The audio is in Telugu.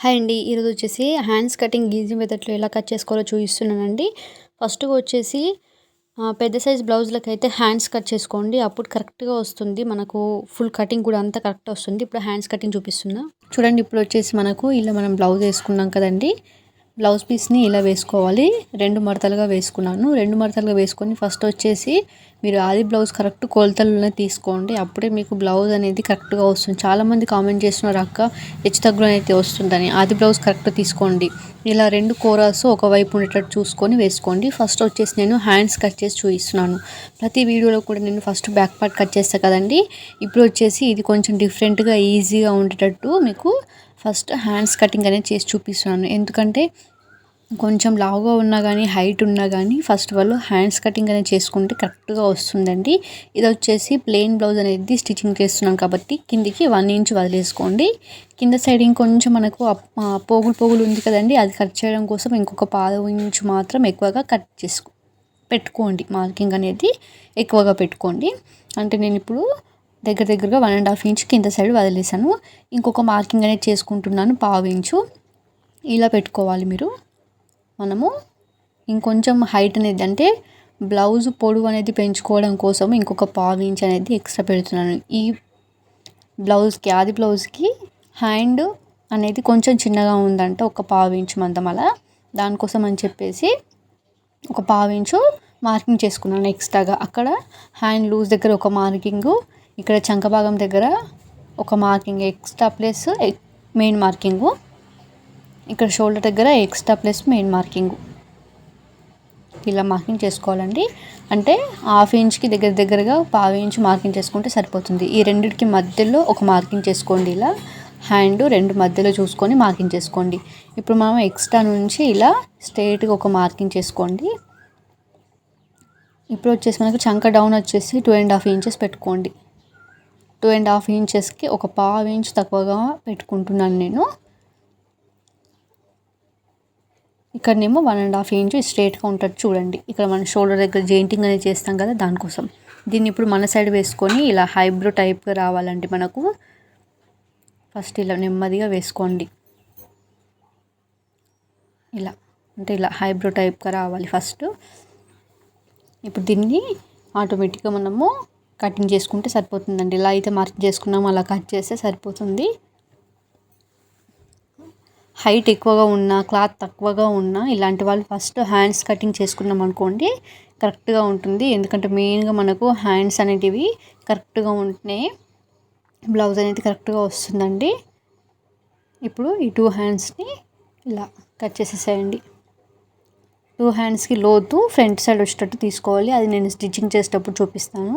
హాయ్ అండి. ఈరోజు వచ్చేసి హ్యాండ్స్ కటింగ్ ఈజీ మెథడ్లో ఎలా కట్ చేసుకోవాలో చూపిస్తున్నానండి. ఫస్ట్ వచ్చేసి పెద్ద సైజ్ బ్లౌజ్లకు అయితే హ్యాండ్స్ కట్ చేసుకోండి. అప్పుడు కరెక్ట్గా వస్తుంది. మనకు ఫుల్ కటింగ్ కూడా అంతా కరెక్ట్ వస్తుంది. ఇప్పుడు హ్యాండ్స్ కటింగ్ చూపిస్తున్నా. చూడండి ఇప్పుడు వచ్చేసి మనకు ఇలా మనం బ్లౌజ్ వేసుకున్నాం కదండి. బ్లౌజ్ పీస్ని ఇలా వేసుకోవాలి. రెండు మడతలుగా వేసుకున్నాను. రెండు మడతలుగా వేసుకొని ఫస్ట్ వచ్చేసి మీరు ఆది బ్లౌజ్ కరెక్ట్ కొలతలునే తీసుకోండి. అప్పుడే మీకు బ్లౌజ్ అనేది కరెక్ట్గా వస్తుంది. చాలామంది కామెంట్ చేస్తున్నారు అక్క హెచ్చు తగ్గులు అయితే వస్తుందని. ఆది బ్లౌజ్ కరెక్ట్ తీసుకోండి. ఇలా రెండు కోరాస్ ఒకవైపు ఉండేటట్టు చూసుకొని వేసుకోండి. ఫస్ట్ వచ్చేసి నేను హ్యాండ్స్ కట్ చేసి చూపిస్తున్నాను. ప్రతి వీడియోలో కూడా నేను ఫస్ట్ బ్యాక్ పార్ట్ కట్ చేస్తాను కదండి. ఇప్పుడు వచ్చేసి ఇది కొంచెం డిఫరెంట్గా ఈజీగా ఉండేటట్టు మీకు ఫస్ట్ హ్యాండ్స్ కటింగ్ అనేది చేసి చూపిస్తున్నాను ఎందుకంటే కొంచెం లావుగా ఉన్నా కానీ హైట్ ఉన్నా కానీ ఫస్ట్ వాళ్ళు హ్యాండ్స్ కటింగ్ అనేది చేసుకుంటే కరెక్ట్గా వస్తుందండి. ఇది వచ్చేసి ప్లెయిన్ బ్లౌజ్ అనేది స్టిచ్చింగ్ చేస్తున్నాం కాబట్టి కిందికి వన్ ఇంచ్ వదిలేసుకోండి. కింద సైడ్ ఇంకొంచెం మనకు పోగులు పోగులు ఉంది కదండి అది కట్ చేయడం కోసం ఇంకొక పాద ఇంచు మాత్రం ఎక్కువగా కట్ చేసుకో పెట్టుకోండి. మార్కింగ్ అనేది ఎక్కువగా పెట్టుకోండి. అంటే నేను ఇప్పుడు దగ్గర దగ్గరగా వన్ అండ్ హాఫ్ ఇంచ్ కింద సైడ్ వదిలేసాను. ఇంకొక మార్కింగ్ అనేది చేసుకుంటున్నాను పావు ఇంచు ఇలా పెట్టుకోవాలి మీరు. మనము ఇంకొంచెం హైట్ అనేది అంటే బ్లౌజ్ పొడవు అనేది పెంచుకోవడం కోసం ఇంకొక పావు ఇంచ్ అనేది ఎక్స్ట్రా పెడుతున్నాను. ఈ బ్లౌజ్కి ఆది బ్లౌజ్కి హ్యాండ్ అనేది కొంచెం చిన్నగా ఉందంట ఒక పావు ఇంచు మందం అలా. దానికోసం అని చెప్పేసి ఒక పావు ఇంచు మార్కింగ్ చేసుకున్నాను ఎక్స్ట్రాగా అక్కడ హ్యాండ్ లూజ్ దగ్గర ఒక మార్కింగు ఇక్కడ చంక భాగం దగ్గర ఒక marking extra plus main marking ఇక్కడ షోల్డర్ దగ్గర ఎక్స్ట్రా ప్లస్ మెయిన్ మార్కింగ్ ఇలా మార్కింగ్ చేసుకోవాలండి. అంటే హాఫ్ ఇంచ్కి దగ్గర దగ్గరగా పావు ఇంచ్ మార్కింగ్ చేసుకుంటే సరిపోతుంది. ఈ రెండింటికి మధ్యలో ఒక మార్కింగ్ చేసుకోండి ఇలా. హ్యాండ్ రెండు మధ్యలో చూసుకొని మార్కింగ్ చేసుకోండి. ఇప్పుడు మనం ఎక్స్ట్రా నుంచి ఇలా స్ట్రైట్గా ఒక మార్కింగ్ చేసుకోండి. ఇప్పుడు వచ్చేసి మనకు చంక డౌన్ వచ్చేసి టూ అండ్ హాఫ్ ఇంచెస్ పెట్టుకోండి. టూ అండ్ హాఫ్ ఇంచెస్కి ఒక పావు ఇంచ్ తక్కువగా పెట్టుకుంటున్నాను నేను. ఇక్కడనేమో వన్ అండ్ హాఫ్ ఇంచ్ స్ట్రేట్గా ఉంటుంది చూడండి. ఇక్కడ మన షోల్డర్ దగ్గర జెయింటింగ్ అనేది చేస్తాం కదా దానికోసం. దీన్ని ఇప్పుడు మన సైడ్ వేసుకొని ఇలా హైబ్రో టైప్గా రావాలండి మనకు. ఫస్ట్ ఇలా నెమ్మదిగా వేసుకోండి. ఇలా అంటే ఇలా హైబ్రో టైప్గా రావాలి ఫస్ట్. ఇప్పుడు దీన్ని ఆటోమేటిక్గా మనము కటింగ్ చేసుకుంటే సరిపోతుందండి. ఇలా అయితే మార్క్ చేసుకున్నాము అలా కట్ చేస్తే సరిపోతుంది. హైట్ ఎక్కువగా ఉన్నా క్లాత్ తక్కువగా ఉన్నా ఇలాంటి వాళ్ళు ఫస్ట్ హ్యాండ్స్ కటింగ్ చేసుకున్నాం అనుకోండి కరెక్ట్గా ఉంటుంది. ఎందుకంటే మెయిన్గా మనకు హ్యాండ్స్ అనేటివి కరెక్ట్గా ఉంటే బ్లౌజ్ అనేది కరెక్ట్గా వస్తుందండి. ఇప్పుడు ఈ టూ హ్యాండ్స్ని ఇలా కట్ చేసేసేయండి. టూ హ్యాండ్స్కి లోతు ఫ్రంట్ సైడ్ వచ్చేటట్టు తీసుకోవాలి. అది నేను స్టిచ్చింగ్ చేసేటప్పుడు చూపిస్తాను.